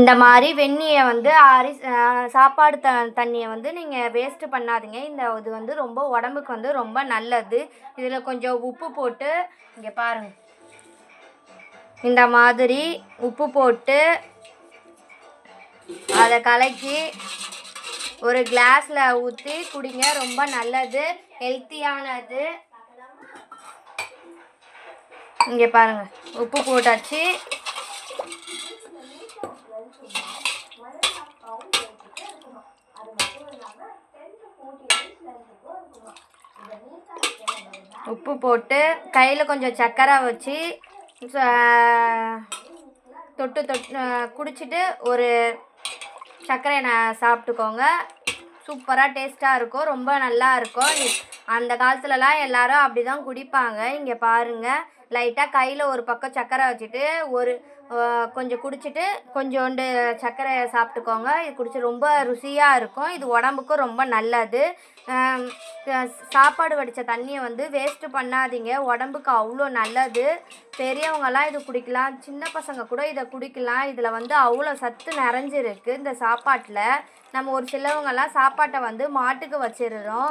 இந்த மாதிரி வெந்நியை வந்து அரி சாப்பாடு த தண்ணியை வந்து நீங்கள் வேஸ்ட்டு பண்ணாதீங்க. இந்த இது வந்து ரொம்ப உடம்புக்கு வந்து ரொம்ப நல்லது. இதில் கொஞ்சம் உப்பு போட்டு இங்கே பாருங்கள் இந்த மாதிரி உப்பு போட்டு அதை கலக்கி ஒரு கிளாஸில் ஊற்றி குடிங்க. ரொம்ப நல்லது. ஹெல்த்தியானது இங்கே பாருங்கள் உப்பு போட்டாச்சு. உப்பு போட்டு கையில் கொஞ்சம் சக்கரை வச்சு ச- தொட்டு தொட்டு குடிச்சிட்டு ஒரு சர்க்கரையை நான் சாப்பிட்டுக்கோங்க. சூப்பராக டேஸ்ட்டாக இருக்கும் ரொம்ப நல்லா இருக்கும். அந்த காலத்துலலாம் எல்லாரும் அப்படி தான் குடிப்பாங்க. இங்கே பாருங்கள் லைட்டாக கையில் ஒரு பக்கம் சர்க்கரை வச்சுட்டு ஒரு கொஞ்சம் குடிச்சிட்டு கொஞ்சோண்டு சர்க்கரை சாப்பிட்டுக்கோங்க. இது குடிச்சு ரொம்ப ருசியாக இருக்கும். இது உடம்புக்கும் ரொம்ப நல்லது. சாப்பாடு வடித்த தண்ணியை வந்து வேஸ்ட்டு பண்ணாதீங்க. உடம்புக்கு அவ்வளோ நல்லது. பெரியவங்கெல்லாம் இது குடிக்கலாம். சின்ன பசங்க கூட இதை குடிக்கலாம். இதில் வந்து அவ்வளோ சத்து நிறைஞ்சிருக்கு இந்த சாப்பாட்டில். நம்ம ஒரு சிலவங்கெல்லாம் சாப்பாட்டை வந்து மாட்டுக்கு வச்சிடுறோம்.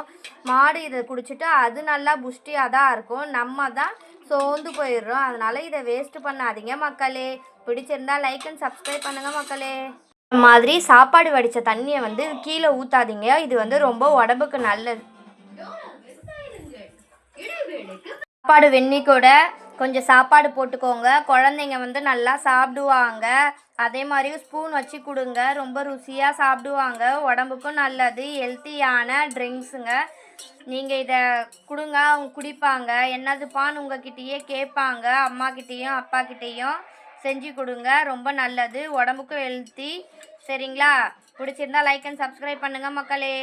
மாடு இதை குடிச்சிட்டு அது நல்லா புஷ்டியாக தான் இருக்கும். நம்ம தான் சோர்ந்து போயிடுறோம். அதனால இதை வேஸ்ட்டு பண்ணாதீங்க மக்களே. பிடிச்சிருந்தா லைக் அண்ட் சப்ஸ்கிரைப் பண்ணுங்கள் மக்களே. இந்த மாதிரி சாப்பாடு வடித்த தண்ணியை வந்து கீழே ஊற்றாதீங்க இது வந்து ரொம்ப உடம்புக்கு நல்லது. சாப்பாடு வெந்நி கூட கொஞ்சம் சாப்பாடு போட்டுக்கோங்க. குழந்தைங்க வந்து நல்லா சாப்பிடுவாங்க. அதே மாதிரி ஸ்பூன் வச்சு கொடுங்க. ரொம்ப ருசியாக சாப்பிடுவாங்க. உடம்புக்கும் நல்லது. ஹெல்த்தியான ட்ரிங்க்ஸுங்க நீங்கள் இதை கொடுங்க. அவங்க குடிப்பாங்க. என்னதுப்பான்னு உங்ககிட்டயே கேட்பாங்க. அம்மாக்கிட்டேயும் அப்பாக்கிட்டேயும் செஞ்சு கொடுங்க. ரொம்ப நல்லது. உடம்புக்கும் ஹெல்த்தி சரிங்களா? பிடிச்சிருந்தா லைக் அண்ட் சப்ஸ்கிரைப் பண்ணுங்கள் மக்களே.